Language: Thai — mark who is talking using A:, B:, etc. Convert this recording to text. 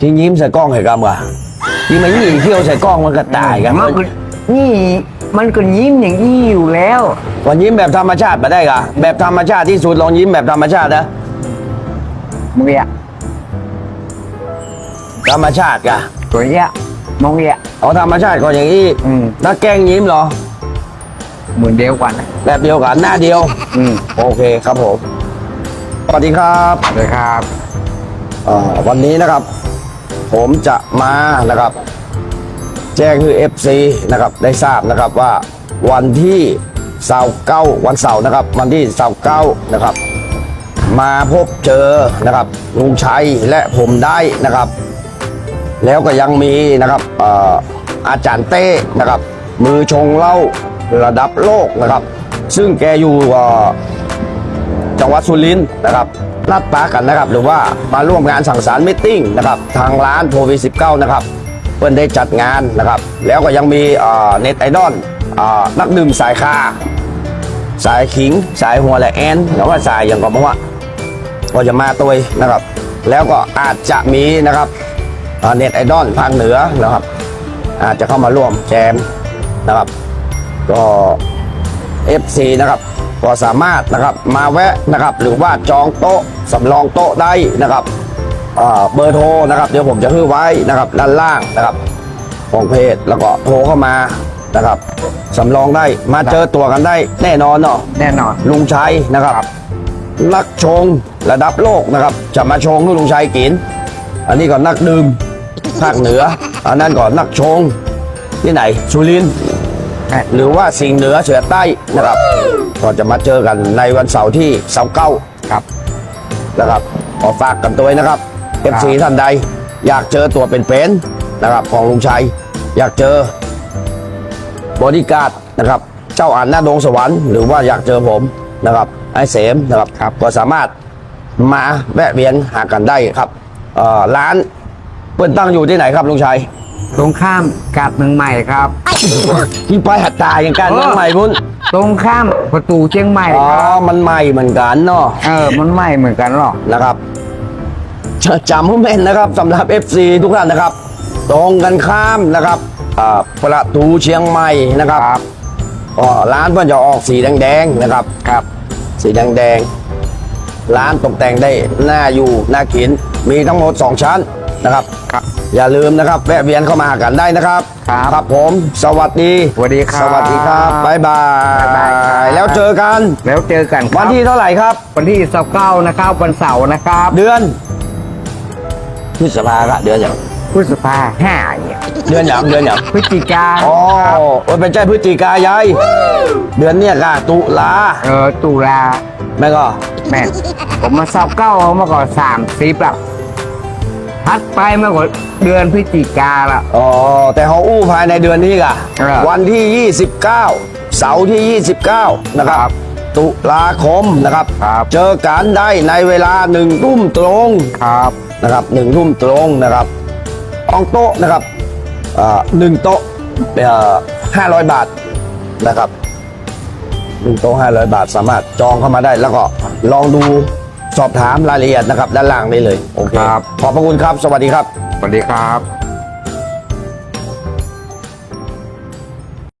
A: ที่ยิ้มใส่กล้องให้กำกะที่มันยี่เที่ยวใส่กล้องมันก็ตายกัน
B: มันก็นี่มันก็ยิ้มอย่างนี้อยู่แล้ว
A: วันยิ้มแบบธรรมชาติมาได้กะแบบธรรมชาติที่สุดลองยิ้มแบบธรรมชาตินะ
B: มึงเนี่ย
A: ธรรมชาติกะ
B: ตัวเนี้ยมองเนี่ย
A: เอาธรรมชาติก่อนอย่างนี้
B: อืม
A: ถ้าแกล้งยิ้มเหรอ
B: เหมือนเดียวกันนะ
A: แบบเดียวกันหน้าเดียว
B: อืม
A: โอเคครับผมสวัสดีครับ
B: เลยครับ
A: เอ่อวันนี้นะครับ ผมจะมานะครับ แจ้งคือ FC นะครับได้ทราบนะครับว่าวันที่เสาร์เก้าวันเสาร์นะครับ วันที่เสาร์เก้านะครับ มาพบเจอนะครับลุงชัยและผมได้นะครับ แล้วก็ยังมีนะครับอาจารย์เต้นะครับ มือชงเหล้าระดับโลกนะครับ ซึ่งแกอยู่ จังหวัดสุรินทร์นะครับนัดปากันนะครับ หรือว่ามาร่วมงานสังสรรค์มิทติ้งนะครับทางร้านโพวี19นะครับเพื่อนได้จัดงานนะครับ แล้วก็ยังมีเน็ตไอดอลนักดื่มสายคาสายขิง สายหัวและแอนแล้วก็สายอย่างก็บอกว่าก็จะมาตัวนะครับ แล้วก็อาจจะมีนะครับเน็ตไอดอลภาคเหนือนะครับ อาจจะเข้ามาร่วมแจมนะครับ ก็ FC นะครับ ก็สามารถนะครับมาแวะนะครับหรือว่าจองโต๊ะสำรองโต๊ะได้นะครับอ่าเบอร์โทรนะครับ เดี๋ยวผมจะขึ้นไว้นะครับด้านล่างนะครับของเพจแล้วก็โทรเข้ามานะครับสำรองได้มาเจอตัวกันได้แน่นอนเนาะ
B: แน่นอน
A: ลุงชัยนะครับนักชงระดับโลกนะครับ จะมาชงให้ลุงชัยกิน อันนี้ก็นักดื่มภาคเหนือ อันนั้นก็นักชงที่ไหนสุรินทร์ หรือว่าสิ่งเหนือเสือใต้นะครับ ก็จะมาเจอกันในวันเสาร์ที่เสาร์เก้า
B: ครับ
A: นะครับขอฝากกันตัวไว้นะครับ FC ท่านใด อยากเจอตัวเป็นๆนะครับของลุงชัย อยากเจอบอดี้การ์ดนะครับ เจ้าอ่านหน้าดงสวรรค์หรือว่าอยากเจอผมนะครับไอ้เสมนะครับ
B: ครับ
A: ก็สามารถมาแวะเวียนหากันได้ครับเอ่อร้านเปิ้นตั้งอยู่ที่ไหนครับลุงชัย
B: ตรงข้ามกาดเมืองใหม่ครับ
A: ที่ไปหัดตายอย่างกัน
B: เออ
A: เมืองใหม่พุ่น
B: ตรงข้ามประตูเชียงใหม่
A: อ๋อ
B: ครับ
A: มันใหม่เหมือนกันเนาะ
B: เออ มันไม่เหมือนกันหรอก
A: นะครับจะจำให้แม่นนะครับสำหรับ FC ทุกท่านนะครับ ตรงกันข้ามนะครับอ่าประตูเชียงใหม่นะครับก็ร้านเพื่อนจะออกสีแดงๆนะครับ
B: ครับ
A: สีแดงๆร้านตกแต่งได้น่าอยู่น่ากินมีทั้งหมด 2 ชั้น นะครับ
B: ครับ
A: อย่าลืมนะครับ แวะเวียนเข้ามาหากันได้นะครับ
B: ครับ
A: ครับผม สวัสดี
B: สวัสดีครับ
A: สวัสดีครับบ๊ายบาย
B: บ๊ายบายครับ
A: แล้วเจอกัน
B: แล้วเจอกันครับ
A: วันที่เท่าไหร่ครับ
B: วันที่สิบเก้านะครับวันเสาร์นะครับ
A: เดือนพฤษภาครับเดือนอย่าง
B: พฤษภาห้าเนี่ย
A: เดือนอย่างเดือนอย่าง
B: พฤศจิกา
A: อ๋อ
B: ครับ
A: โอ้ยเป็นใจพฤศจิกายายเดือนเนี้ยค่ะตุลา
B: เออตุลา
A: แม่ก็
B: แม่นผมมาสอบเก้าเมื่อก่อนสามสิบละ พัดไปเมื่อก่อนเดือนพฤศจิกาละ
A: อ๋อ แต่เขาอู้ภายในเดือนนี้ก่ะ
B: ครับ
A: วันที่ 29 เสาร์ที่ 29 นะค
B: ครั
A: รับ
B: บ
A: ตุลาคมนะครับ
B: ครับ
A: เจอกันได้ในเวลาหนึ่งทุ่มตรง
B: ครับ
A: นะครับหนึ่งทุ่มตรงนะครับอองโต๊ะนะครับอ่าหนึ่งโต๊ะห้าร้อยบาทนะครับหนึ่งโต๊ะห้าร้อยบาทสามารถจองเข้ามาได้แล้วก็ลองดู สอบถามรายละเอียดนะครับ ด้านล่างนี้เลย โอเค
B: ครับ
A: ขอบพระคุณครับ สวัสดีครับ
B: สวัสดีครับ